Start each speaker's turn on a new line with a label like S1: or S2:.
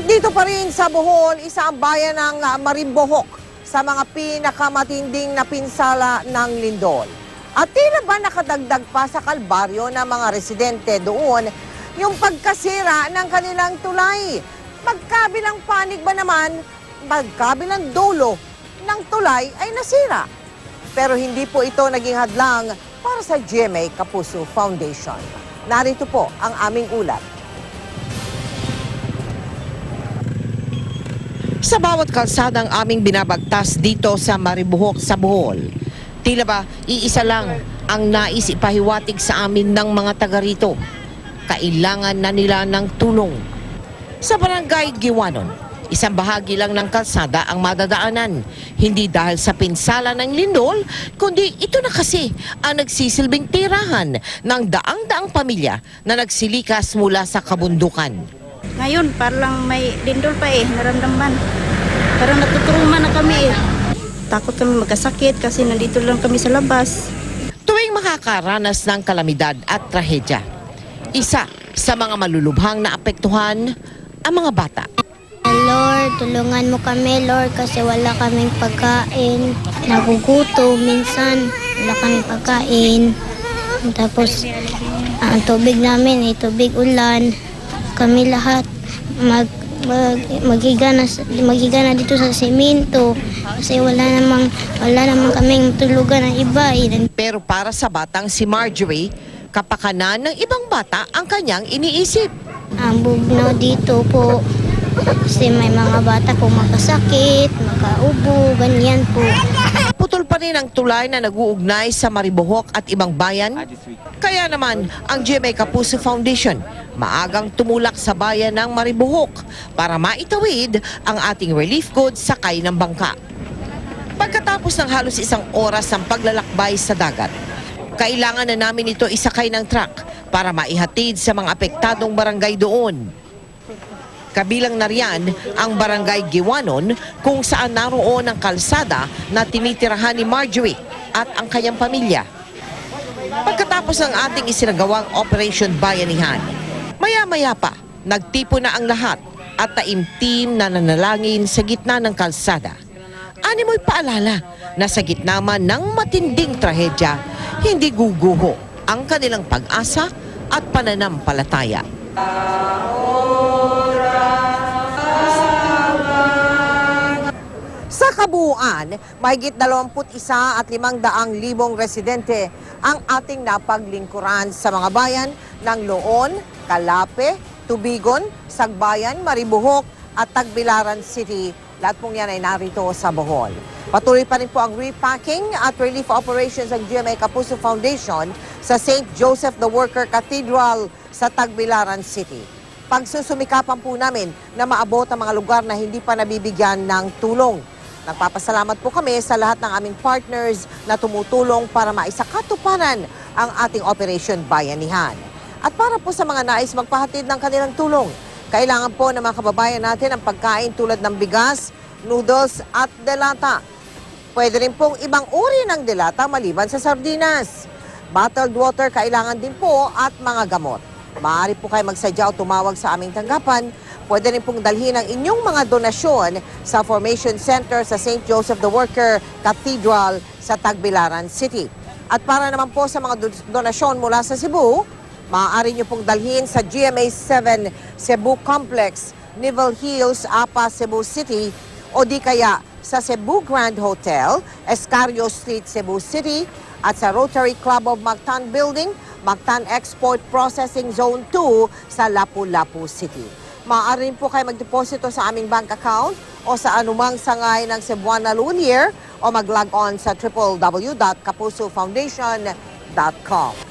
S1: At dito pa rin sa Bohol, isa ang bayan ng ah, Marimbohok sa mga pinakamatinding na pinsala ng lindol. At tila ba nakadagdag pa sa kalbaryo ng mga residente doon yung pagkasira ng kanilang tulay. Magkabilang panig ba naman, magkabilang dulo ng tulay ay nasira. Pero hindi po ito naging hadlang para sa GMA Kapuso Foundation. Narito po ang aming ulat. Sa bawat kalsadang aming binabagtas dito sa Maribuhok sa Bohol, tila ba iisa lang ang nais ipahiwatig sa amin ng mga taga rito. Kailangan na nila ng tulong. Sa barangay Giwanon, isang bahagi lang ng kalsada ang madadaanan. Hindi dahil sa pinsala ng lindol, kundi ito na kasi ang nagsisilbing tirahan ng daang-daang pamilya na nagsilikas mula sa kabundukan.
S2: Ngayon, parang may lindol pa eh, naramdaman. Parang natuturuman na kami eh. Takot kami magkasakit kasi nandito lang kami sa labas.
S1: tuwing makakaranas ng kalamidad at trahedya. Isa sa mga malulubhang na apektuhan ang mga bata.
S3: Lord, tulungan mo kami, Lord, kasi wala kaming pagkain. Naguguto minsan, wala kaming pagkain. Tapos, ang tubig namin ay tubig ulan. Kami lahat mag, mag magigana, magigana dito sa semento kasi wala namang wala namang kaming tulugan ng iba eh.
S1: Pero para sa batang si Marjorie, kapakanan ng ibang bata ang kanyang iniisip.
S3: Ang bugnaw dito po kasi may mga bata po magkasakit, makaubo, ganyan po.
S1: Rin ang tulay na naguugnay sa Maribohok at ibang bayan. Kaya naman, ang GMA Kapuso Foundation maagang tumulak sa bayan ng Maribohok para maitawid ang ating relief goods sakay ng bangka. Pagkatapos ng halos isang oras ng paglalakbay sa dagat, kailangan na namin ito isakay ng truck para maihatid sa mga apektadong barangay doon. Kabilang na riyan ang barangay Giwanon kung saan naroon ang kalsada na tinitirahan ni Marjorie at ang kanyang pamilya. Pagkatapos ng ating isinagawang Operation Bayanihan, maya-maya pa, nagtipo na ang lahat at taimtim na nanalangin sa gitna ng kalsada. Ani mo'y paalala na sa gitna man ng matinding trahedya, hindi guguho ang kanilang pag-asa at pananampalataya. Sa kabuuan, mahigit 21 at 500 libong residente ang ating napaglingkuran sa mga bayan ng Loon, Calape, Tubigon, Sagbayan, Maribuhok at Tagbilaran City. Lahat pong yan ay narito sa Bohol. Patuloy pa rin po ang repacking at relief operations ng GMA Kapuso Foundation sa St. Joseph the Worker Cathedral sa Tagbilaran City pagsusumikapan po namin na maabot ang mga lugar na hindi pa nabibigyan ng tulong. Nagpapasalamat po kami sa lahat ng aming partners na tumutulong para maisakatuparan ang ating Operation Bayanihan. At para po sa mga nais magpahatid ng kanilang tulong, kailangan po ng mga kababayan natin ang pagkain tulad ng bigas, noodles at delata. Pwede rin pong ibang uri ng delata maliban sa sardinas. Bottled water kailangan din po at mga gamot. Maaari po kayo magsadya o tumawag sa aming tanggapan. Pwede rin pong dalhin ang inyong mga donasyon sa Formation Center sa St. Joseph the Worker Cathedral sa Tagbilaran City. At para naman po sa mga do- donasyon mula sa Cebu, maaari nyo pong dalhin sa GMA 7 Cebu Complex, Nivel Hills, Apa, Cebu City o di kaya sa Cebu Grand Hotel, Escario Street, Cebu City at sa Rotary Club of Mactan Building, Mactan Export Processing Zone 2 sa Lapu-Lapu City. Maaari rin po kayo magdeposito sa aming bank account o sa anumang sangay ng Cebuana Lunier o mag-log on sa www.kapusofoundation.com.